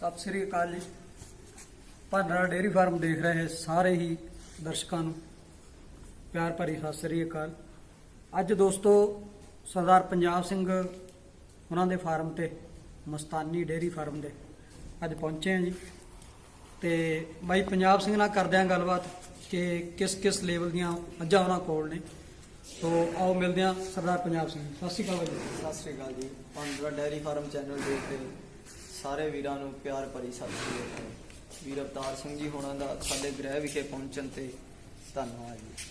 ਸਤਿ ਸ੍ਰੀ ਅਕਾਲ ਜੀ। ਭਾਨਰਾ dairy farm ਦੇਖ ਰਹੇ ਸਾਰੇ ਹੀ ਦਰਸ਼ਕਾਂ ਨੂੰ। ਪਿਆਰ ਭਰੀ ਸਤਿ ਸ੍ਰੀ ਅਕਾਲ। ਅੱਜ ਦੋਸਤੋ ਸਰਦਾਰ ਪੰਜਾਬ ਸਿੰਘ ਉਹਨਾਂ ਦੇ ਫਾਰਮ ਤੇ, ਮਸਤਾਨੀ ਡੇਅਰੀ ਫਾਰਮ ਦੇ ਅੱਜ ਪਹੁੰਚੇ ਹਾਂ ਜੀ। ਤੇ ਬਾਈ ਪੰਜਾਬ ਸਿੰਘ ਨਾਲ ਕਰਦੇ ਹਾਂ ਗੱਲਬਾਤ ਕਿ ਕਿਸ ਕਿਸ ਲੈਵਲ ਦੀਆਂ ਮੱਝਾਂ ਉਹਨਾਂ ਕੋਲ ਨੇ। ਸੋ ਆਓ ਮਿਲਦੇ ਹਾਂ ਸਰਦਾਰ ਪੰਜਾਬ ਸਿੰਘ ਸਤਿ ਸ੍ਰੀ ਅਕਾਲ ਬਾਈ ਜੀ। ਸਤਿ ਸ੍ਰੀ ਅਕਾਲ ਜੀ। ਪੰਡਰਾ ਡੈਰੀ ਫਾਰਮ ਚੈਨਲ ਦੇਖ ਰਹੇ ਸਾਰੇ ਵੀਰਾਂ ਨੂੰ ਪਿਆਰ ਭਰੀ ਸਤਿ ਸ੍ਰੀ ਅਕਾਲ। ਵੀਰ ਅਵਤਾਰ ਸਿੰਘ ਜੀ ਹੋਣਾ ਦਾ ਸਾਡੇ ਗ੍ਰਹਿ ਵਿਖੇ ਪਹੁੰਚਣ ਤੇ ਧੰਨਵਾਦ ਜੀ।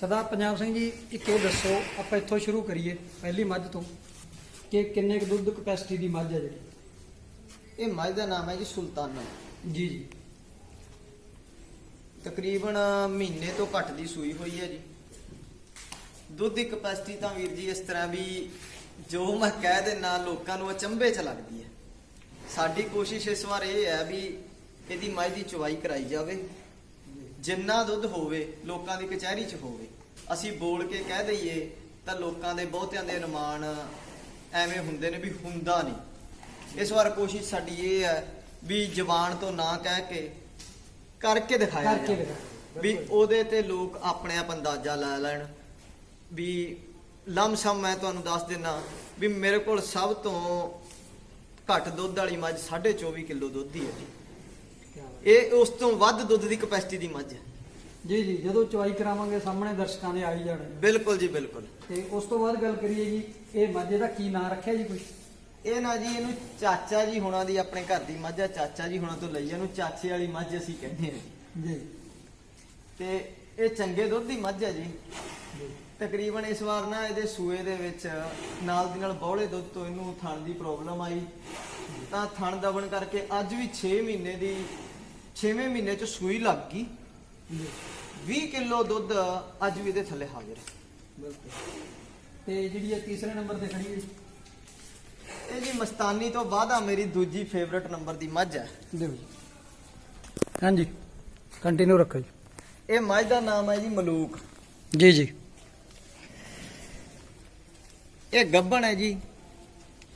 ਸਰਦਾਰ ਪੰਜਾਬ ਸਿੰਘ ਜੀ ਇੱਕ ਇਹ ਦੱਸੋ ਆਪਾਂ ਇੱਥੋਂ ਸ਼ੁਰੂ ਕਰੀਏ ਪਹਿਲੀ ਮੱਝ ਤੋਂ ਕਿ ਕਿੰਨੇ ਕੁ ਦੁੱਧ ਕਪੈਸਿਟੀ ਦੀ ਮੱਝ ਹੈ ਜਿਹੜੀ? ਇਹ ਮੱਝ ਦਾ ਨਾਮ ਹੈ ਜੀ ਸੁਲਤਾਨਾ। ਜੀ ਜੀ। ਤਕਰੀਬਨ ਮਹੀਨੇ ਤੋਂ ਘੱਟ ਦੀ ਸੂਈ ਹੋਈ ਹੈ ਜੀ। ਦੁੱਧ ਦੀ ਕਪੈਸਿਟੀ ਤਾਂ ਵੀਰ ਜੀ ਇਸ ਤਰ੍ਹਾਂ ਵੀ ਜੋ ਮੈਂ ਕਹਿ ਦੇਣਾ ਲੋਕਾਂ ਨੂੰ ਅਚੰਭੇ ਚ ਲੱਗਦੀ ਹੈ ਸਾਡੀ ਕੋਸ਼ਿਸ਼ ਇਸ ਵਾਰ ਇਹ ਹੈ ਵੀ ਇਹਦੀ ਮੱਝ ਦੀ ਚੁਵਾਈ ਕਰਾਈ ਜਾਵੇ ਜਿੰਨਾ ਦੁੱਧ ਹੋਵੇ ਲੋਕਾਂ ਦੀ ਕਚਹਿਰੀ 'ਚ ਹੋਵੇ ਅਸੀਂ ਬੋਲ ਕੇ ਕਹਿ ਦਈਏ ਤਾਂ ਲੋਕਾਂ ਦੇ ਬਹੁਤਿਆਂ ਦੇ ਅਨੁਮਾਨ ਐਵੇਂ ਹੁੰਦੇ ਨੇ ਵੀ ਹੁੰਦਾ ਨਹੀਂ ਇਸ ਵਾਰ ਕੋਸ਼ਿਸ਼ ਸਾਡੀ ਇਹ ਹੈ ਵੀ ਜ਼ਬਾਨ ਤੋਂ ਨਾ ਕਹਿ ਕੇ ਕਰਕੇ ਦਿਖਾਇਆ ਕਰਕੇ ਜਾਵੇ। ਦਿਖਾਇਆ, ਵੀ। ਉਹਦੇ ਤੇ ਲੋਕ ਆਪਣੇ ਆਪ ਅੰਦਾਜ਼ਾ ਲਾ ਲੈਣ ਵੀ ਲਮਸਮ ਮੈਂ ਤੁਹਾਨੂੰ ਦੱਸ ਦਿੰਨਾ ਵੀ ਮੇਰੇ ਕੋਲ ਸਭ ਤੋਂ ਘੱਟ ਦੁੱਧ ਵਾਲੀ ਮੱਝ 24.5 ਕਿਲੋ ਦੁੱਧ ਦੀ ਹੈ ਜੀ। ਇਹ ਉਸ ਤੋਂ ਵੱਧ ਦੁੱਧ ਦੀ ਕਪੈਸਿਟੀ ਦੀ ਮੱਝ ਹੈ। ਜੀ ਜੀ ਜਦੋਂ ਚੁਆਈ ਕਰਾਵਾਂਗੇ ਸਾਹਮਣੇ ਦਰਸ਼ਕਾਂ ਦੇ ਆ ਹੀ ਜਾਣੇ। ਬਿਲਕੁਲ ਜੀ ਬਿਲਕੁਲ। ਤੇ ਉਸ ਤੋਂ ਬਾਅਦ ਗੱਲ ਕਰੀਏ ਜੀ ਇਹ ਮੱਝ ਦਾ ਕੀ ਨਾਂ ਰੱਖਿਆ ਜੀ ਕੋਈ? ਇਹ ਨਾ ਜੀ ਇਹਨੂੰ ਚਾਚਾ ਜੀ ਹੁਣਾਂ ਦੀ ਆਪਣੇ ਘਰ ਦੀ ਮੱਝ ਆ। ਚਾਚਾ ਜੀ ਹੁਣਾਂ ਤੋਂ ਲਈ ਇਹਨੂੰ ਚਾਚੇ ਵਾਲੀ ਮੱਝ ਅਸੀਂ ਕਹਿੰਦੇ ਹਾਂ ਜੀ। ਜੀ। ਤੇ ਇਹ ਚੰਗੇ ਦੁੱਧ ਦੀ ਮੱਝ ਹੈ ਜੀ। ਜੀ। ਤਕਰੀਬਨ ਇਸ ਵਾਰ ਨਾ ਇਹਦੇ ਸੂਏ ਦੇ ਵਿੱਚ ਨਾਲ ਦੀ ਨਾਲ ਬੌਲੇ ਦੁੱਧ ਤੋਂ ਇਹਨੂੰ ਥਣ ਦੀ ਪ੍ਰੋਬਲਮ ਆਈ। ਤਾਂ ਥਣ ਦਬਣ ਕਰਕੇ ਅੱਜ ਵੀ 6 ਮਹੀਨੇ ਦੀ 6ਵੇਂ ਮਹੀਨੇ ਚ ਸੂਈ ਲੱਗ ਗਈ। ਜੀ 20 ਕਿਲੋ ਦੁੱਧ ਅੱਜ ਵੀ ਇਹਦੇ ਥੱਲੇ ਹਾਜ਼ਰ ਹੈ। ਬਿਲਕੁਲ। ਤੇ ਜਿਹੜੀ ਇਹ ਤੀਸਰੇ ਨੰਬਰ ਤੇ ਖੜੀ ਹੈ? ਇਹ ਜੀ ਮਸਤਾਨੀ ਤੋਂ ਬਾਅਦ ਆ ਮੇਰੀ ਦੂਜੀ ਫੇਵਰਟ ਨੰਬਰ ਦੀ ਮੱਝ ਹੈ। ਦਿਓ ਜੀ। ਹਾਂਜੀ। ਕੰਟੀਨਿਊ ਰੱਖੋ ਜੀ। ਇਹ ਮੱਝ ਦਾ ਨਾਮ ਹੈ ਜੀ ਮਲੂਕ। ਜੀ ਜੀ। ਇਹ ਗੱਭਣ ਹੈ ਜੀ।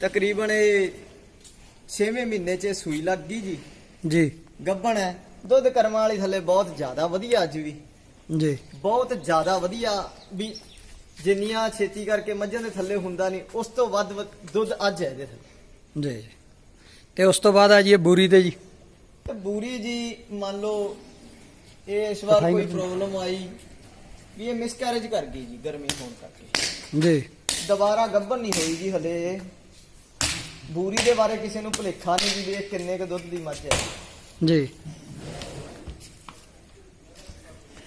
ਤਕਰੀਬਨ ਇਹ 6ਵੇਂ ਮਹੀਨੇ 'ਚ ਇਹ ਸੂਈ ਲੱਗ ਗਈ ਜੀ। ਜੀ। ਗੱਭਣ ਹੈ। ਦੁੱਧ ਕਰਮ ਵਾਲੀ ਥੱਲੇ ਬਹੁਤ ਜ਼ਿਆਦਾ ਵਧੀਆ ਅੱਜ ਵੀ। ਜੀ। ਬਹੁਤ ਜ਼ਿਆਦਾ ਵਧੀਆ ਵੀ ਜਿੰਨੀਆਂ ਛੇਤੀ ਕਰਕੇ ਮੱਝਾਂ ਦੇ ਥੱਲੇ ਹੁੰਦਾ ਨਹੀਂ ਉਸ ਤੋਂ ਵੱਧ ਵ- ਦੁੱਧ ਅੱਜ ਹੈ ਇਹਦੇ ਥੱਲੇ। ਜੀ। ਜੀ ਤੇ ਉਸ ਤੋਂ ਬਾਅਦ ਆ ਜੀ ਇਹ ਬੂਰੀ ਤੇ ਜੀ। ਤੇ ਬੂਰੀ ਜੀ ਮੰਨ ਲਓ ਇਹ ਇਸ ਵਾਰ ਕੋਈ। ਪ੍ਰੋਬਲਮ ਆਈ ਵੀ ਇਹ ਮਿਸਕੈਰੇਜ ਕਰ ਗਈ ਜੀ ਗਰਮੀ ਹੋਣ ਕਰਕੇ। ਜੀ। ਦੁਬਾਰਾ ਗੱਭਣ ਨਹੀਂ ਹੋਈ ਜੀ ਹਲੇ। ਬੂਰੀ ਦੇ ਬਾਰੇ ਕਿਸੇ ਨੂੰ ਭੁਲੇਖਾ ਨਹੀਂ ਜੀ ਵੀ ਇਹ ਕਿੰਨੇ ਕੁ ਦੁੱਧ ਦੀ ਮੱਝ ਹੈ। ਜੀ।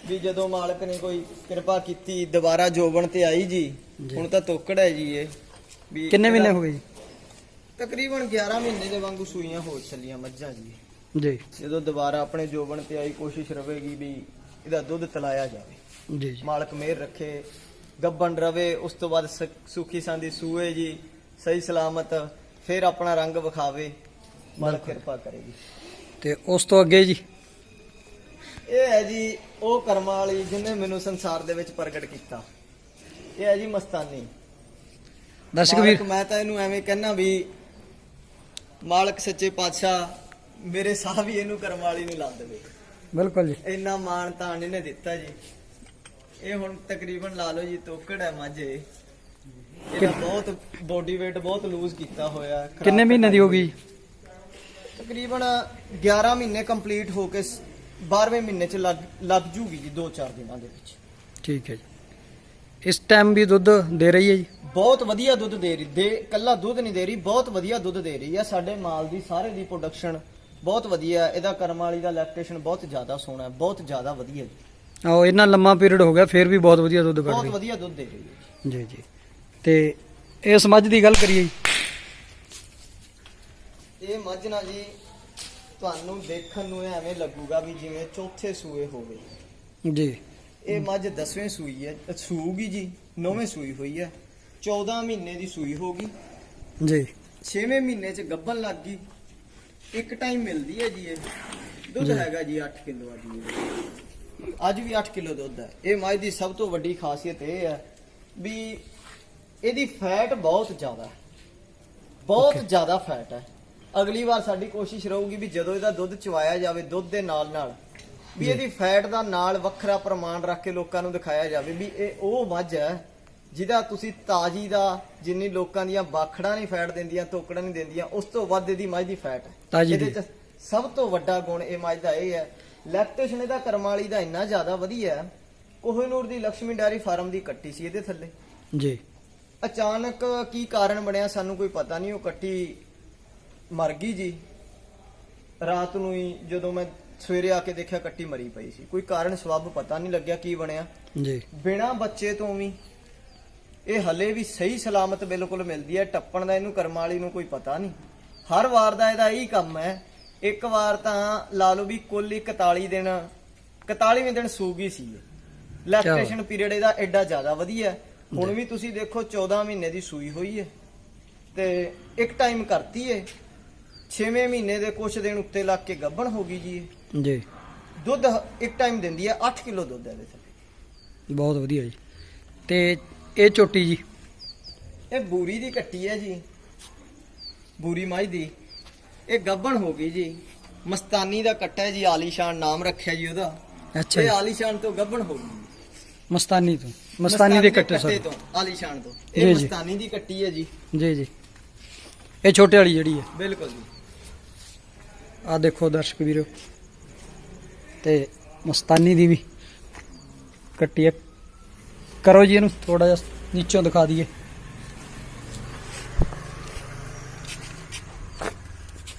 ਵੀ ਜਦੋਂ ਮਾਲਕ ਨੇ ਕੋਈ ਕਿਰਪਾ ਕੀਤੀ ਦੁਬਾਰਾ ਜੋਬਣ ਤੇ ਆਈ ਜੀ। ਹੁਣ ਤਾਂ ਤੋਕੜ ਹੈ ਜੀ ਇਹ। ਵੀ ਕਿੰਨੇ ਮਹੀਨੇ ਹੋ ਗਏ? ਜੀ ਤਕਰੀਬਨ 11 ਮਹੀਨੇ ਦੇ ਵਾਂਗੂ ਸੂਈਆਂ ਹੋ ਚੱਲੀਆਂ ਮੱਝਾਂ ਜੀ। ਜੀ। ਜਦੋਂ ਦੁਬਾਰਾ ਆਪਣੇ ਜੋਬਣ ਤੇ ਆਈ ਕੋਸ਼ਿਸ਼ ਰਵੇਗੀ ਵੀ ਇਹਦਾ ਦੁੱਧ ਤਲਾਇਆ ਜਾਵੇ। ਜੀ ਜੀ। ਮਾਲਕ ਮਿਹਰ ਰੱਖੇ ਗੱਬਣ ਰਵੇ ਉਸ ਤੋਂ ਬਾਅਦ ਸੁਖੀ ਸੰਦੀ ਸੂਏ ਜੀ ਸਹੀ ਸਲਾਮਤ ਫਿਰ ਆਪਣਾ ਰੰਗ ਵਿਖਾਵੇ ਬਿਲਕੁਲ। ਕਿਰਪਾ ਕਰੇਗੀ ਤੇ ਉਸ ਤੋਂ ਅੱਗੇ ਜੀ? ਇਹ ਹੈ ਜੀ ਉਹ ਕਰਮਾਂ ਵਾਲੀ ਜਿਹਨੇ ਮੈਨੂੰ ਸੰਸਾਰ ਦੇ ਵਿੱਚ ਪ੍ਰਗਟ ਕੀਤਾ। ਇਹ ਹੈ ਜੀ ਮਸਤਾਨੀ। ਦਰਸ਼ਕ ਵੀਰ। ਮੈਂ ਤਾਂ ਇਹਨੂੰ ਐਵੇਂ ਕਹਿਣਾ ਵੀ ਮਾਲਕ ਸੱਚੇ ਪਾਤਸ਼ਾਹ ਮੇਰੇ ਸਾਹ ਵੀ ਇਹਨੂੰ ਕਰਮ ਵਾਲੀ ਨੂੰ ਲਾ ਦੇਵੇ। ਬਿਲਕੁਲ ਜੀ। ਇੰਨਾ ਮਾਣ ਤਾਣ ਇਹਨੇ ਦਿੱਤਾ ਜੀ। ਇਹ ਹੁਣ ਤਕਰੀਬਨ ਲਾ ਲਓ ਜੀ ਤੋਕੜ ਹੈ ਮਾਝੇ। ਇਹਦਾ ਬਹੁਤ ਬੋਡੀ weight ਬਹੁਤ ਲੂਜ਼ ਕੀਤਾ ਹੋਇਆ ਹੈ। ਕਿੰਨੇ ਮਹੀਨੇ ਦੀ ਹੋ ਗਈ? ਤਕਰੀਬਨ 11 ਮਹੀਨੇ ਕੰਪਲੀਟ ਹੋ ਕੇ 12ਵੇਂ ਮਹੀਨੇ ਚ ਲੱਗ ਜੂਗੀ ਜੀ 2-4 ਦਿਨਾਂ ਦੇ ਵਿੱਚ। ਠੀਕ ਹੈ ਜੀ। ਇਸ ਟਾਈਮ ਵੀ ਦੁੱਧ ਦੇ ਰਹੀ ਹੈ ਜੀ? ਬਹੁਤ ਵਧੀਆ ਦੁੱਧ ਦੇ ਰਹੀ ਦੇ ਕੱਲਾ ਦੁੱਧ ਨਹੀਂ ਦੇ ਰਹੀ ਬਹੁਤ ਵਧੀਆ ਦੁੱਧ ਦੇ ਰਹੀ ਆ ਸਾਡੇ ਮਾਲ ਦੀ ਸਾਰੇ ਦੀ ਪ੍ਰੋਡਕਸ਼ਨ ਬਹੁਤ ਵਧੀਆ ਹੈ। ਇਹਦਾ ਕਰਮ ਵਾਲੀ ਦਾ ਲੈਕਟੇਸ਼ਨ ਬਹੁਤ ਜ਼ਿਆਦਾ ਸੋਹਣਾ ਹੈ ਬਹੁਤ ਜ਼ਿਆਦਾ ਵਧੀਆ ਜੀ। ਆਓ ਇੰਨਾ ਲੰਮਾ ਪੀਰੀਅਡ ਹੋ ਗਿਆ ਫਿਰ ਵੀ ਬਹੁਤ ਵਧੀਆ ਦੁੱਧ ਕੱਢ ਬਹੁਤ ਰਹੀ ਵਧੀਆ ਦੁੱਧ ਦੇ ਰਹੀ ਹੈ। ਜੀ ਜੀ। ਤੇ ਇਸ ਮੱਝ ਦੀ ਗੱਲ ਕਰੀਏ ਜੀ। ਇਹ ਮੱਝ ਨਾ ਜੀ ਤੁਹਾਨੂੰ ਦੇਖਣ ਨੂੰ ਐਵੇਂ ਲੱਗੂਗਾ ਵੀ ਜਿਵੇਂ ਚੌਥੇ ਸੂਏ ਹੋਵੇ। ਜੀ। ਇਹ ਮੱਝ 10ਵੇਂ ਸੂਈ ਹੈ ਅ, ਸੂਊਗੀ ਜੀ 9ਵੇਂ ਸੂਈ ਹੋਈ ਹੈ। 14 ਮਹੀਨੇ ਦੀ ਸੂਈ ਹੋਗੀ ਜੀ। 6ਵੇਂ ਮਹੀਨੇ ਚ ਗੱਭਣ ਲੱਗ ਗਈ। ਇੱਕ ਟਾਈਮ ਮਿਲਦੀ ਹੈ ਜੀ ਇਹ। ਦੁੱਧ ਜੀ। ਹੈਗਾ ਜੀ 8 ਕਿਲੋ ਅੱਜ ਵੀ ਅੱਜ ਵੀ 8 ਕਿਲੋ ਦੁੱਧ ਹੈ। ਇਹ ਮੱਝ ਦੀ ਸਭ ਤੋਂ ਵੱਡੀ ਖਾਸੀਅਤ ਇਹ ਹੈ ਵੀ ਇਹਦੀ ਫੈਟ ਬਹੁਤ ਜ਼ਿਆਦਾ ਹੈ। ਬਹੁਤ. ਜ਼ਿਆਦਾ ਫੈਟ ਹੈ। ਅਗਲੀ ਵਾਰ ਸਾਡੀ ਕੋਸ਼ਿਸ਼ ਰਹੂਗੀ ਵੀ ਜਦੋਂ ਇਹਦਾ ਦੁੱਧ ਚਵਾਇਆ ਜਾਵੇ ਦੁੱਧ ਦੇ ਨਾਲ ਨਾਲ ਵੀ ਇਹਦੀ ਫੈਟ ਦਾ ਨਾਲ ਵੱਖਰਾ ਪ੍ਰਮਾਣ ਰੱਖ ਕੇ ਲੋਕਾਂ ਨੂੰ ਦਿਖਾਇਆ ਜਾਵੇ ਵੀ ਇਹ ਉਹ ਮੱਝ ਹੈ ਜਿਹਦਾ ਤੁਸੀਂ ਤਾਜੀ ਦਾ ਜਿੰਨੀ ਲੋਕਾਂ ਦੀਆਂ ਬਾਖੜਾਂ ਨਹੀਂ ਫੈਟ ਦਿੰਦੀਆਂ ਤੋਕੜਾਂ ਨਹੀਂ ਦਿੰਦੀਆਂ ਉਸ ਤੋਂ ਵੱਧ ਇਹਦੀ ਮੱਝ ਦੀ ਫੈਟ ਹੈ। ਇਹਦੇ। ਚ ਸਭ ਤੋਂ ਵੱਡਾ ਗੁਣ ਇਹ ਮੱਝ ਦਾ ਇਹ ਹੈ ਲੈਕਟੇਸ਼ਨ ਇਹਦਾ ਕਰਮ ਵਾਲੀ ਦਾ ਇੰਨਾ ਜ਼ਿਆਦਾ ਵਧੀਆ ਕੋਹਿਨੂਰ ਦੀ ਲక్ష్ਮੀ ਡੈਰੀ ਫਾਰਮ ਦੀ ਕੱਟੀ ਸੀ ਇਹਦੇ ਥੱਲੇ। ਜੀ। ਅਚਾਨਕ ਕੀ ਕਾਰਨ ਬਣਿਆ ਸਾਨੂੰ ਕੋਈ ਪਤਾ ਨਹੀਂ ਉਹ ਕੱਟੀ ਮਰ ਗਈ ਜੀ। ਰਾਤ ਨੂੰ ਹੀ ਜਦੋਂ ਮੈਂ ਸਵੇਰੇ ਆ ਕੇ ਦੇਖਿਆ ਕੱਟੀ ਮਰੀ ਪਈ ਸੀ। ਕੋਈ ਕਾਰਨ ਸਬਬ ਪਤਾ ਨਹੀਂ ਲੱਗਿਆ ਕੀ ਬਣਿਆ। ਜੀ। ਬਿਨਾ ਬੱਚੇ ਤੋਂ ਵੀ ਇਹ ਹਲੇ ਵੀ ਸਹੀ ਸਲਾਮਤ ਬਿਲਕੁਲ ਮਿਲਦੀ ਹੈ। ਟੱਪਣ ਦਾ ਇਹਨੂੰ ਕਰਮ ਵਾਲੀ ਨੂੰ ਕੋਈ ਪਤਾ ਨਹੀਂ। ਹਰ ਵਾਰ ਦਾ ਇਹਦਾ ਇਹੀ ਕੰਮ ਹੈ ਇੱਕ ਵਾਰ ਤਾਂ ਲਾ ਲਓ ਵੀ ਕੁੱਲ ਹੀ 41 ਦਿਨ 41ਵੇਂ ਦਿਨ ਸੂ ਗਈ ਸੀ ਲੈਕਟੇਸ਼ਨ ਪੀਰੀਅਡ ਇਹਦਾ ਐਡਾ ਜ਼ਿਆਦਾ ਵਧੀਆ। ਹੁਣ ਵੀ ਤੁਸੀਂ ਦੇਖੋ 14 ਮਹੀਨੇ ਦੀ ਸੂਈ ਹੋਈ ਹੈ। ਤੇ ਇੱਕ ਟਾਈਮ ਕਰਤੀ ਹੈ। 6ਵੇਂ ਮਹੀਨੇ ਦੇ ਕੁਝ ਦਿਨ ਉੱਤੇ ਲੱਗ ਕੇ ਗੱਭਣ ਹੋ ਗਈ ਜੀ। ਜੀ। ਦੁੱਧ ਇੱਕ ਟਾਈਮ ਦਿੰਦੀ ਹੈ 8 ਕਿਲੋ ਦੁੱਧ ਹੈ ਇਹਦੇ ਬਹੁਤ ਵਧੀਆ ਜੀ। ਤੇ ਇਹ ਝੋਟੀ ਜੀ। ਇਹ ਬੂਰੀ ਦੀ ਕੱਟੀ ਹੈ ਜੀ। ਬੂਰੀ ਮਾਈ ਦੀ। ਇਹ ਗੱਬਣ ਹੋ ਗਈ ਜੀ। ਮਸਤਾਨੀ ਦਾ ਕੱਟਾ ਜੀ ਆਲੀਸ਼ਾਨ ਨਾਮ ਰੱਖਿਆ ਜੀ ਉਹਦਾ। ਅੱਛਾ ਇਹ ਆਲੀਸ਼ਾਨ ਤੋਂ ਗੱਬਣ ਹੋ ਗਈ। ਮਸਤਾਨੀ ਤੋਂ। ਮਸਤਾਨੀ ਦੇ ਕੱਟੇ ਸਰ ਤੋਂ ਆਲੀਸ਼ਾਨ ਤੋਂ। ਇਹ। ਮਸਤਾਨੀ ਦੀ ਕੱਟੀ ਹੈ ਜੀ। ਜੀ ਜੀ। ਇਹ ਛੋਟੇ ਵਾਲੀ ਜਿਹੜੀ ਹੈ। ਬਿਲਕੁਲ ਜੀ। ਆ ਦੇਖੋ ਦਰਸ਼ਕ ਵੀਰੋ। ਤੇ ਮਸਤਾਨੀ ਦੀ ਵੀ ਕੱਟੀ ਹੈ। ਕਰੋ ਜੀ ਇਹਨੂੰ ਥੋੜਾ ਜਿਹਾ ਨੀਚੋਂ ਦਿਖਾ ਦਈਏ।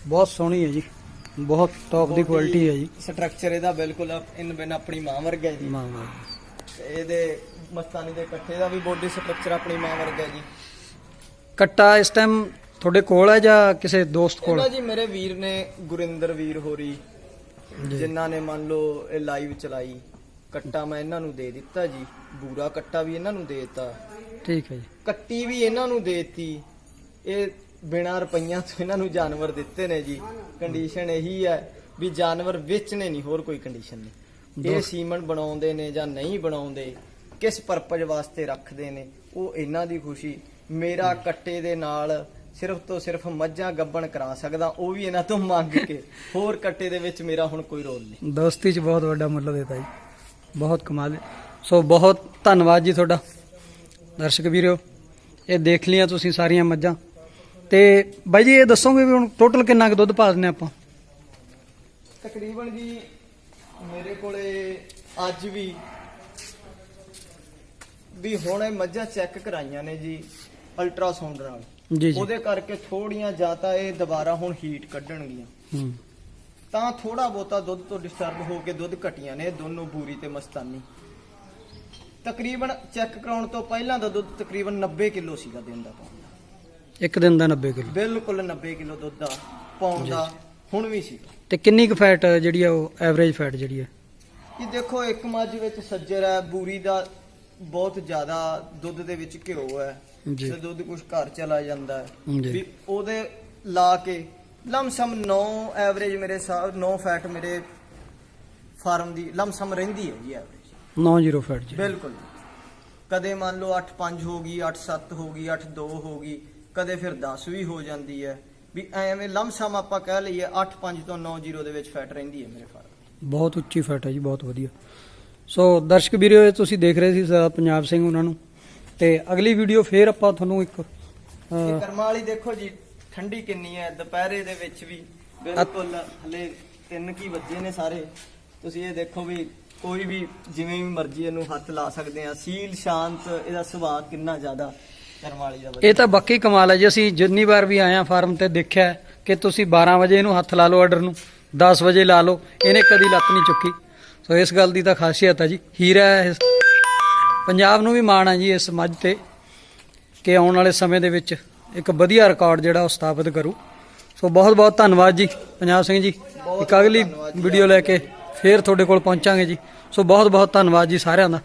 ਬਹੁਤ ਸੋਹਣੀ ਹੈ ਜੀ। ਬਹੁਤ ਟੌਪ ਦੀ ਕੁਆਲਿਟੀ ਹੈ ਜੀ। ਸਟਰਕਚਰ ਇਹਦਾ ਬਿਲਕੁਲ ਇਨ ਬਿਨ ਆਪਣੀ ਮਾਂ ਵਰਗਾ ਹੈ ਜੀ। ਵਾਹ ਤੇ ਇਹਦੇ ਮਸਤਾਨੀ ਦੇ ਕੱਟੇ ਦਾ ਵੀ ਬੋਡੀ ਸਟਰਕਚਰ ਆਪਣੀ ਮਾਂ ਵਰਗਾ ਹੈ ਜੀ। ਕੱਟਾ ਇਸ ਟਾਈਮ ਤੁਹਾਡੇ ਕੋਲ ਹੈ ਜਾਂ ਕਿਸੇ ਦੋਸਤ ਕੋਲ? ਇਹਨਾਂ ਜੀ ਮੇਰੇ ਵੀਰ ਨੇ ਗੁਰਿੰਦਰ ਵੀਰ ਹੋਰੀ। ਜਿਨ੍ਹਾਂ ਨੇ ਮੰਨ ਲਓ ਇਹ ਲਾਈਵ ਚਲਾਈ। ਕੱਟਾ ਮੈਂ ਇਹਨਾਂ ਨੂੰ ਦੇ ਦਿੱਤਾ ਜੀ। ਬੂਰਾ ਕੱਟਾ ਵੀ ਇਹਨਾਂ ਨੂੰ ਦੇ ਦਿੱਤਾ। ਠੀਕ ਹੈ ਜੀ। ਕੱਟੀ ਵੀ ਇਹਨਾਂ ਨੂੰ ਦੇਤੀ। ਇਹ ਬਿਨਾਂ ਰੁਪਈਆਂ ਤੋਂ ਇਹਨਾਂ ਨੂੰ ਜਾਨਵਰ ਦਿੱਤੇ ਨੇ ਜੀ। ਕੰਡੀਸ਼ਨ ਇਹੀ ਹੈ ਵੀ ਜਾਨਵਰ ਵੇਚਣੇ ਨਹੀਂ ਹੋਰ ਕੋਈ ਕੰਡੀਸ਼ਨ ਨਹੀਂ। ਇਹ ਸੀਮਨ ਬਣਾਉਂਦੇ ਨੇ ਜਾਂ ਨਹੀਂ ਬਣਾਉਂਦੇ ਕਿਸ ਪਰਪਸ ਵਾਸਤੇ ਰੱਖਦੇ ਨੇ ਉਹ ਇਹਨਾਂ ਦੀ ਖੁਸ਼ੀ। ਮੇਰਾ ਕੱਟੇ ਦੇ ਨਾਲ ਸਿਰਫ ਤੋਂ ਸਿਰਫ ਮੱਝਾਂ ਗੱਬਣ ਕਰਾ ਸਕਦਾ ਉਹ ਵੀ ਇਹਨਾਂ ਤੋਂ ਮੰਗ ਕੇ। ਹੋਰ ਕੱਟੇ ਦੇ ਵਿੱਚ ਮੇਰਾ ਹੁਣ ਕੋਈ ਰੋਲ ਨਹੀਂ। ਦੋਸਤੀ 'ਚ ਬਹੁਤ ਵੱਡਾ ਮੁੱਲ ਦਿੱਤਾ ਜੀ ਬਹੁਤ ਕਮਾਲ ਸੋ ਬਹੁਤ ਧੰਨਵਾਦ ਜੀ ਤੁਹਾਡਾ। ਦਰਸ਼ਕ ਵੀਰੋ ਇਹ ਦੇਖ ਲਿਆ ਤੁਸੀਂ ਸਾਰੀਆਂ ਮੱਝਾਂ। ਤੇ ਬਾਈ ਜੀ ਇਹ ਦੱਸੋਗੇ ਵੀ ਹੁਣ ਟੋਟਲ ਕਿੰਨਾ ਕੁ ਦੁੱਧ ਪਾ ਦਿੰਦੇ ਆਪਾਂ? ਤਕਰੀਬਨ ਜੀ ਮੇਰੇ ਕੋਲੇ ਅੱਜ ਵੀ ਵੀ ਹੁਣ ਮੱਝਾਂ ਚੈੱਕ ਕਰਾਈਆਂ ਨੇ ਜੀ ਅਲਟਰਾਸਾਊਂਡ ਨਾਲ। ਜੀ ਜੀ। ਉਹਦੇ ਕਰਕੇ ਥੋੜੀਆਂ ਜਾਂ ਤਾਂ ਇਹ ਦੁਬਾਰਾ ਹੁਣ ਹੀਟ ਕੱਢਣਗੀਆਂ। ਹੂੰ। ਤਾਂ ਥੋੜਾ ਬਹੁਤਾ ਦੁੱਧ ਤੋਂ ਡਿਸਟਰਬ ਹੋ ਕੇ ਦੁੱਧ ਘਟੀਆਂ ਨੇ ਦੋਨੋਂ ਬੂਰੀ ਤੇ ਮਸਤਾਨੀ। ਤਕਰੀਬਨ ਚੈੱਕ ਕਰਾਉਣ ਤੋਂ ਪਹਿਲਾਂ ਦਾ ਦੁੱਧ ਤਕਰੀਬਨ 90 ਕਿਲੋ ਸੀਗਾ ਦਿਨ ਦਾ ਦਾ ਇੱਕ ਦਿਨ ਦਾ 90 ਕਿਲੋ। ਬਿਲਕੁਲ 90 ਕਿਲੋ ਦੁੱਧ ਦਾ ਪਾਉਣ ਦਾ ਹੁਣ ਵੀ ਸੀ। ਤੇ ਕਿੰਨੀ ਕੁ ਫੈਟ ਜਿਹੜੀ ਆ ਉਹ ਐਵਰੇਜ ਫੈਟ ਜਿਹੜੀ ਹੈ ਇਹ ਦੇਖੋ ਇੱਕ ਮੱਝ ਵਿੱਚ ਸੱਜਰ ਹੈ ਬੂਰੀ ਦਾ ਬਹੁਤ ਜ਼ਿਆਦਾ ਦੁੱਧ ਦੇ ਵਿੱਚ ਘਿਓ ਹੈ। ਜੀ। ਤੇ ਦੁੱਧ ਕੁਝ ਘਰ ਚਲਾ ਜਾਂਦਾ ਹੈ। ਜੀ। ਵੀ ਉਹਦੇ ਲਾ ਕੇ ਲਮਸਮ 9 ਐਵਰੇਜ ਮੇਰੇ ਸਾਹ 9 ਫੈਟ ਮੇਰੇ ਫਾਰਮ ਦੀ ਲਮਸਮ ਰਹਿੰਦੀ ਹੈ। ਜੀ ਐਵਰੇਜ 90 ਫੈਟ ਜੀ ਬਿਲਕੁਲ। ਕਦੇ ਮੰਨ ਲਓ 8.5 ਹੋ ਗਈ 8.7 ਹੋ ਗਈ 8.2 ਹੋ ਗਈ ਕਦੇ ਫਿਰ 10 ਵੀ ਹੋ ਜਾਂਦੀ ਹੈ ਵੀ ਐਵੇਂ ਲਮਸਮ ਆਪਾਂ ਕਹਿ ਲਈਏ 8.5 ਤੋਂ 9.0 ਦੇ ਵਿੱਚ ਫੈਟ ਰਹਿੰਦੀ ਹੈ ਮੇਰੇ ਫਾਰਮ ਬਹੁਤ ਉੱਚੀ ਫੈਟ ਹੈ ਜੀ ਬਹੁਤ ਵਧੀਆ। ਸੋ ਦਰਸ਼ਕ ਵੀਰੋ ਇਹ ਤੁਸੀਂ ਦੇਖ ਰਹੇ ਸੀ ਸਰਦਾਰ ਪੰਜਾਬ ਸਿੰਘ ਉਹਨਾਂ ਨੂੰ। ਤੇ ਅਗਲੀ ਵੀਡੀਓ ਫੇਰ ਆਪਾਂ ਤੁਹਾਨੂੰ ਇੱਕ ਕਰਮਾਂ ਵਾਲੀ ਦੇਖੋ ਜੀ ਠੰਡੀ ਕਿੰਨੀ ਹੈ ਦੁਪਹਿਰੇ ਦੇ ਵਿੱਚ ਵੀ ਬਿਲਕੁਲ ਹਲੇ ਤਿੰਨ ਕੀ ਵੱਜੇ ਨੇ ਸਾਰੇ। ਤੁਸੀਂ ਇਹ ਦੇਖੋ ਵੀ ਕੋਈ ਵੀ ਜਿਵੇਂ ਵੀ ਮਰਜ਼ੀ ਇਹਨੂੰ ਹੱਥ ਲਾ ਸਕਦੇ ਆ ਸੀਲ ਸ਼ਾਂਤ ਇਹਦਾ ਸੁਭਾਅ ਕਿੰਨਾ ਜ਼ਿਆਦਾ ਦਾ। ਇਹ ਤਾਂ ਬਾਕੀ ਕਮਾਲ ਹੈ ਜੀ ਅਸੀਂ ਜਿੰਨੀ ਵਾਰ ਵੀ ਆਏ ਆ ਫਾਰਮ ਤੇ ਦੇਖਿਆ ਕਿ ਤੁਸੀਂ 12 ਵਜੇ ਇਹਨੂੰ ਹੱਥ ਲਾ ਲਓ ਆਰਡਰ ਨੂੰ 10 ਵਜੇ ਲਾ ਲਓ ਇਹਨੇ ਕਦੀ ਲੱਤ ਨਹੀਂ ਚੁੱਕੀ ਸੋ ਇਸ ਗੱਲ ਦੀ ਤਾਂ ਖਾਸੀਅਤ ਹੈ ਜੀ ਹੀਰਾ ਹੈ ਪੰਜਾਬ ਨੂੰ ਵੀ ਮਾਣ ਹੈ ਜੀ ਇਸ ਮੱਝ ਤੇ ਕਿ ਆਉਣ ਵਾਲੇ ਸਮੇਂ ਦੇ ਵਿੱਚ ਇੱਕ ਵਧੀਆ ਰਿਕਾਰਡ ਜਿਹੜਾ ਉਹ ਸਥਾਪਿਤ ਕਰੂ ਸੋ ਬਹੁਤ ਬਹੁਤ ਧੰਨਵਾਦ ਜੀ ਪੰਜਾਬ ਸਿੰਘ ਜੀ ਇੱਕ ਅਗਲੀ। ਵੀਡੀਓ ਲੈ ਕੇ ਫੇਰ ਤੁਹਾਡੇ ਕੋਲ ਪਹੁੰਚਾਂਗੇ ਜੀ ਸੋ ਬਹੁਤ ਬਹੁਤ ਧੰਨਵਾਦ ਜੀ ਸਾਰਿਆਂ ਦਾ